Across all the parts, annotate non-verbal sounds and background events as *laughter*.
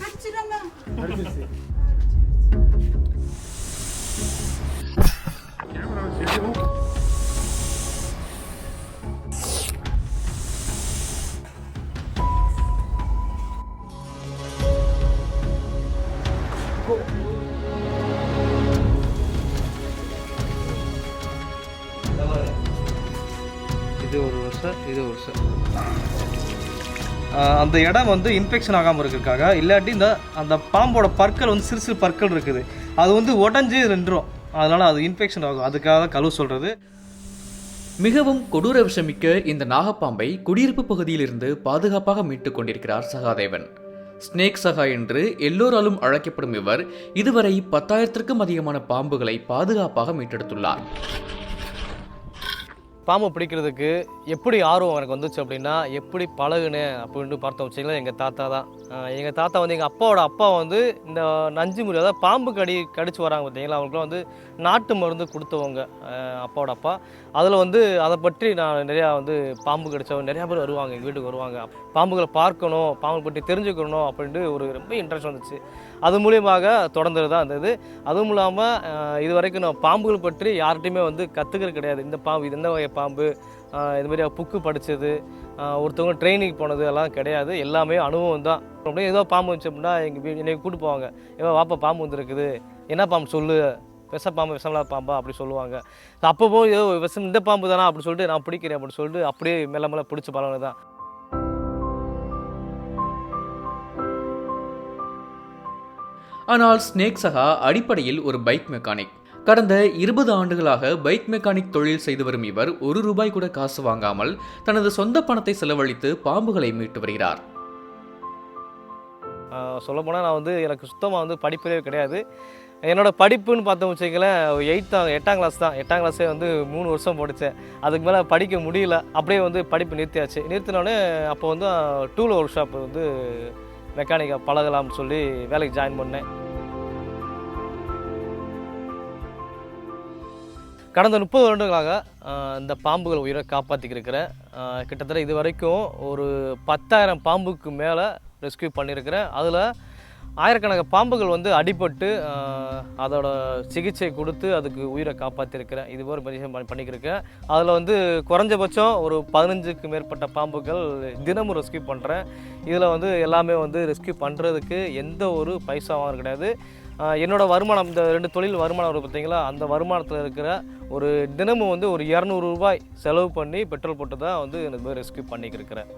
கடிச்சிடாம அடிச்சிருச்சு இது ஒரு வருஷம் இது ஒரு வருஷம் அந்த இடம் வந்து இன்ஃபெக்ஷன் ஆகாமல் இருக்கிறதுக்காக இல்லாட்டி இந்த அந்த பாம்போட பற்கள் வந்து சிறு சிறு பற்கள் இருக்குது. அது வந்து உடஞ்சி ரெண்டுரும் அதனால் அது இன்ஃபெக்ஷன் ஆகும். அதுக்காக கழுவு சொல்கிறது மிகவும் கொடூர விஷமிக்க இந்த நாகப்பாம்பை குடியிருப்பு பகுதியிலிருந்து பாதுகாப்பாக மீட்டுக் கொண்டிருக்கிறார் சகாதேவன். ஸ்னேக் சகா என்று எல்லோராலும் அழைக்கப்படும் இவர் இதுவரை பத்தாயிரத்திற்கும் அதிகமான பாம்புகளை பாதுகாப்பாக மீட்டெடுத்துள்ளார். பாம்பு பிடிக்கிறதுக்கு எப்படி ஆர்வம் எனக்கு வந்துச்சு அப்படின்னா எப்படி பழகுனேன் அப்படின்ட்டு பார்த்தோம் வச்சிங்களா எங்கள் தாத்தா தான். எங்கள் தாத்தா வந்து எங்கள் அப்பாவோட அப்பா வந்து இந்த நஞ்சு முறை அதாவது பாம்பு கடி கடிச்சு வராங்க பார்த்தீங்களா? அவங்களுக்குலாம் வந்து நாட்டு மருந்து கொடுத்தவங்க அப்பாவோட அப்பா. அதில் வந்து அதை பற்றி நான் நிறையா வந்து பாம்பு கடிச்சவங்க நிறையா பேர் வருவாங்க எங்கள் வீட்டுக்கு வருவாங்க. பாம்புகளை பார்க்கணும் பாம்பு பற்றி தெரிஞ்சுக்கணும் அப்படின்ட்டு ஒரு ரொம்ப இன்ட்ரெஸ்ட் வந்துச்சு. அது மூலியமாக தொடர்ந்து தான் இருந்தது அதுவும் இல்லாமல் இது வரைக்கும் நான் பாம்புகள் பற்றி யார்கிட்டையுமே வந்து கற்றுக்கிறது கிடையாது. இந்த பாம்பு இது எந்த பாம்பு இது மாதிரி புக்கு படித்தது ஒருத்தவங்க ட்ரைனிங் போனது எல்லாம் கிடையாது. எல்லாமே அனுபவம் தான். அப்படியே ஏதோ பாம்பு வந்துச்சு அப்படின்னா எங்கள் வீ என்னை கூட்டு போவாங்க. ஏதோ வாப்பா பாம்பு வந்துருக்குது. என்ன பாம்பு சொல்லு? விஷ பாம்பு விஷமில்லாத பாம்பா அப்படி சொல்லுவாங்க. அப்போ போய் ஏதோ விஷம் இந்த பாம்பு தானா? அப்படி சொல்லிட்டு நான் பிடிக்கிறேன் அப்படின்னு சொல்லிட்டு அப்படியே மெல்ல மெல்ல பிடிச்சி பழகினது தான். ஆனால் ஸ்னேக் சகா அடிப்படையில் ஒரு பைக் மெக்கானிக். கடந்த இருபது ஆண்டுகளாக பைக் மெக்கானிக் தொழில் செய்து வரும் இவர் ஒரு ரூபாய் கூட காசு வாங்காமல் தனது சொந்த பணத்தை செலவழித்து பாம்புகளை மீட்டு வருகிறார். சொல்லப்போனால் நான் வந்து எனக்கு சுத்தமாக வந்து படிப்பதே கிடையாது. என்னோடய படிப்புன்னு பார்த்தோம் வச்சுக்கங்களேன் எயித்தாம் எட்டாம் கிளாஸ் தான். எட்டாம் கிளாஸே வந்து மூணு வருஷம் படித்தேன். அதுக்கு மேலே படிக்க முடியல. அப்படியே வந்து படிப்பு நிறுத்தியாச்சு. நிறுத்தினோடனே அப்போ வந்து டூல் ஒர்க் ஷாப் வந்து மெக்கானிக்காக பழகலாம்னு சொல்லி வேலைக்கு ஜாயின் பண்ணேன். கடந்த முப்பது வருடங்களாக இந்த பாம்புகள் உயிரை காப்பாற்றிக்கிருக்கிறேன் கிட்டத்தட்ட இது வரைக்கும் ஒரு பத்தாயிரம் பாம்புக்கு மேலே ரெஸ்க்யூ பண்ணியிருக்கிறேன் அதில் ஆயிரக்கணக்கான பாம்புகள் வந்து அடிபட்டு அதோட சிகிச்சை கொடுத்து அதுக்கு உயிரை காப்பாற்றிருக்கிறேன் இது ஒரு விஷயம் பண்ணி- பண்ணிக்கிருக்கேன் அதில் வந்து குறைஞ்சபட்சம் ஒரு பதினஞ்சுக்கு மேற்பட்ட பாம்புகள் தினமும் ரெஸ்க்யூ பண்ணுறேன் இதில் வந்து எல்லாமே வந்து ரெஸ்க்யூ பண்ணுறதுக்கு எந்த ஒரு பைசா வாங்குறது கிடையாது. என்னோடய என்னோட வருமானம் இந்த ரெண்டு தொழில் வருமானம் வரும் பார்த்தீங்களா அந்த வருமானத்தில் இருக்கிற ஒரு தினமும் வந்து ஒரு இரநூறு ரூபாய் செலவு பண்ணி பெட்ரோல் போட்டு தான் வந்து எனக்கு ரெஸ்க்யூ பண்ணிக்கிருக்கிறேன்.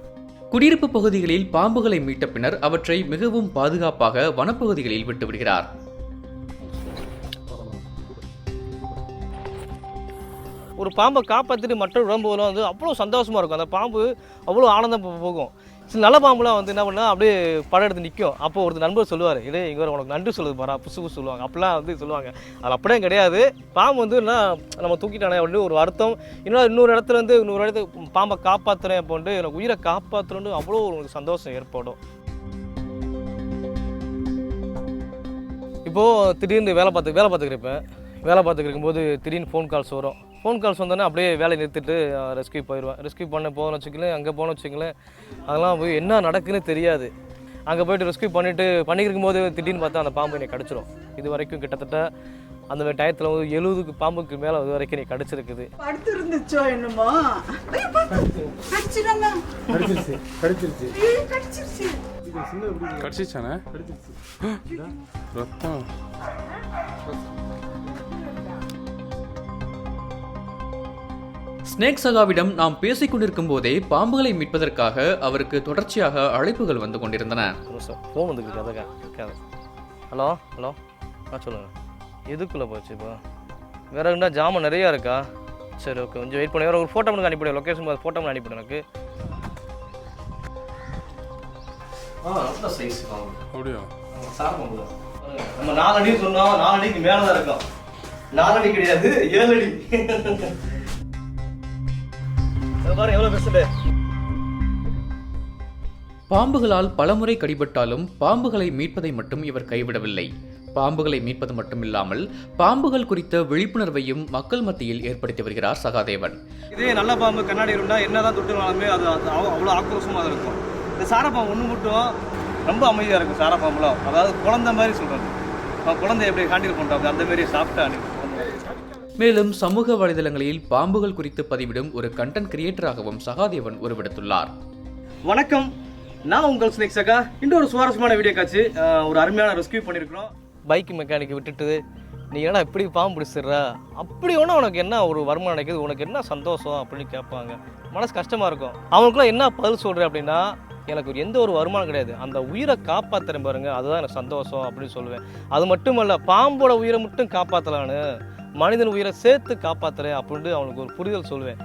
குடியிருப்பு பகுதிகளில் பாம்புகளை மீட்ட பின்னர் அவற்றை மிகவும் பாதுகாப்பாக வனப்பகுதிகளில் விட்டுவிடுகிறார் ஒரு பாம்பை காப்பாற்றிட்டு மற்ற உடம்புகளும் வந்து அவ்வளோ சந்தோஷமாக இருக்கும். அந்த பாம்பு அவ்வளோ ஆனந்தம் போகும். சில நல்ல பாம்புலாம் வந்து என்ன பண்ணால் அப்படியே படம் எடுத்து நிற்கும் அப்போ ஒரு நண்பர் சொல்லுவார் இதே இங்கே உனக்கு நன்றி சொல்லுது பாரா புசு புசு சொல்லுவாங்க. அப்படிலாம் வந்து சொல்லுவாங்க. அது அப்படியே கிடையாது. பாம்பு வந்து என்ன நம்ம தூக்கிட்டானே அப்படின்னு ஒரு வருத்தம். இன்னொரு இன்னொரு இடத்துல இருந்து இன்னொரு இடத்துக்கு பாம்பை காப்பாற்றுறேன் அப்படின்ட்டு எனக்கு உயிரை காப்பாற்றுறேன்னு அவ்வளோ ஒரு சந்தோஷம் ஏற்படும். இப்போது திடீர்னு வேலை பார்த்து வேலை பார்த்துக்கிருப்பேன் வேலை பார்த்துக்கிட்டு இருக்கும்போது திடீர்னு ஃபோன் கால்ஸ் வரும். ஃபோன் கால்ஸ் வந்தோடனே அப்படியே வேலையை நிறுத்திட்டு ரெஸ்க்யூ போயிடுவேன் ரெஸ்க்யூ பண்ண போகணும்னு வச்சுக்கலேன் அங்கே போகணும்னு வச்சுக்கலேன் அதெல்லாம் போய் என்ன நடக்குன்னு தெரியாது. அங்கே போயிட்டு ரெஸ்க்யூ பண்ணிவிட்டு பண்ணிக்கிருக்கும் போது திடீர்னு பார்த்தா அந்த பாம்பு என்னை கடிச்சிரும். இது வரைக்கும் கிட்டத்தட்ட அந்த மாதிரி டயத்தில் வந்து எழுபதுக்கு பாம்புக்கு மேலே இது வரைக்கும் நீ கடிச்சிருக்குது. படுத்து இருந்துச்சோ என்னமோ கடிச்சிடாம கடிச்சிருச்சு கடிச்சிருச்சு. கடிச்சிருச்சு. கடிச்சிச்சானே கடிச்சிருச்சு. *gasps* ரத்தம். ஸ்னேக் சகாவிடம் நாம் பேசிக் கொண்டிருக்கும் போதே பாம்புகளை மீட்பதற்காக அவருக்கு தொடர்ச்சியாக அழைப்புகள் வந்து கொண்டிருந்தன. ஃபோன் வந்துருக்கு கதை கேட்காது. Hello hello. ஆ சொல்லுங்கள் எதுக்குள்ளே போச்சு இப்போ? வேறு என்ன ஜாமான் நிறையா இருக்கா? சரி ஓகே கொஞ்சம் வெயிட் பண்ணி. வேறு ஒரு ஃபோட்டோ மட்டும் அனுப்பிவிடு. லொக்கேஷன் ஃபோட்டோ மட்டும் அனுப்பிவிடு எனக்கு. அப்படியா? நம்ம நாலு அடி சொன்னோம் நாலு அடிக்கு மேலே தான் இருக்கோம் நாலு அடி கிடையாது ஏழு அடி. பாருங்க எவ்வளோ பெருசுட்டு பாம்புகளால் பலமுறை கடிபட்டாலும் பாம்புகளை மீட்பதை மட்டும் இவர் கைவிடவில்லை. பாம்புகளை மீட்பது மட்டுமில்லாமல் பாம்புகள் குறித்த விழிப்புணர்வையும் மக்கள் மத்தியில் ஏற்படுத்தி வருகிறார் சகாதேவன். இதே நல்ல பாம்பு கண்ணாடி இருந்தால் என்னதான் தொட்டுனாலுமே அது அது அவ்வளோ ஆக்ரோஷமாக இருக்கும். இந்த சாரப்பாம்பு ஒன்று மட்டும் ரொம்ப அமைதியாக இருக்கும் சாரா பாம்புலாம் அதாவது குழந்தை மாதிரி சொல்கிறது குழந்தை எப்படி ஹேண்டில் பண்ணுறோம் அந்த மாதிரி சாஃப்டாக அன்றைக்கி மேலும் சமூக வலைதளங்களில் பாம்புகள் குறித்து பதிவிடும் ஒரு கண்டென்ட் கிரியேட்டராகவும் சகாதேவன் உருவெடுத்துள்ளார். வணக்கம். நான் உங்கள் ஸ்னேக் சகா. இன்னொரு சுவாரஸ்யமான வீடியோ காட்சி ஒரு அருமையான ரெஸ்கியூ பண்ணியிருக்கிறோம் பைக் மெக்கானிக் விட்டுட்டு நீ ஏன்னா இப்படி பாம்பு பிடிச்சிடுற? அப்படி ஒன்று உனக்கு என்ன ஒரு வருமானம் கிடைக்குது? உனக்கு என்ன சந்தோஷம்? அப்படின்னு கேட்பாங்க. மனசு கஷ்டமாக இருக்கும். அவங்களுக்குலாம் என்ன பதில் சொல்கிறேன் அப்படின்னா எனக்கு ஒரு எந்த ஒரு வருமானம் கிடையாது. அந்த உயிரை காப்பாற்றுறேன் பாருங்க. அதுதான் எனக்கு சந்தோஷம் அப்படின்னு சொல்லுவேன். அது மட்டும் இல்ல பாம்போட உயிரை மட்டும் காப்பாற்றலான்னு மனிதன் உயிரை சேர்த்து காப்பாற்றுறேன் அப்படின்ட்டு அவனுக்கு ஒரு புரிதல் சொல்லுவேன்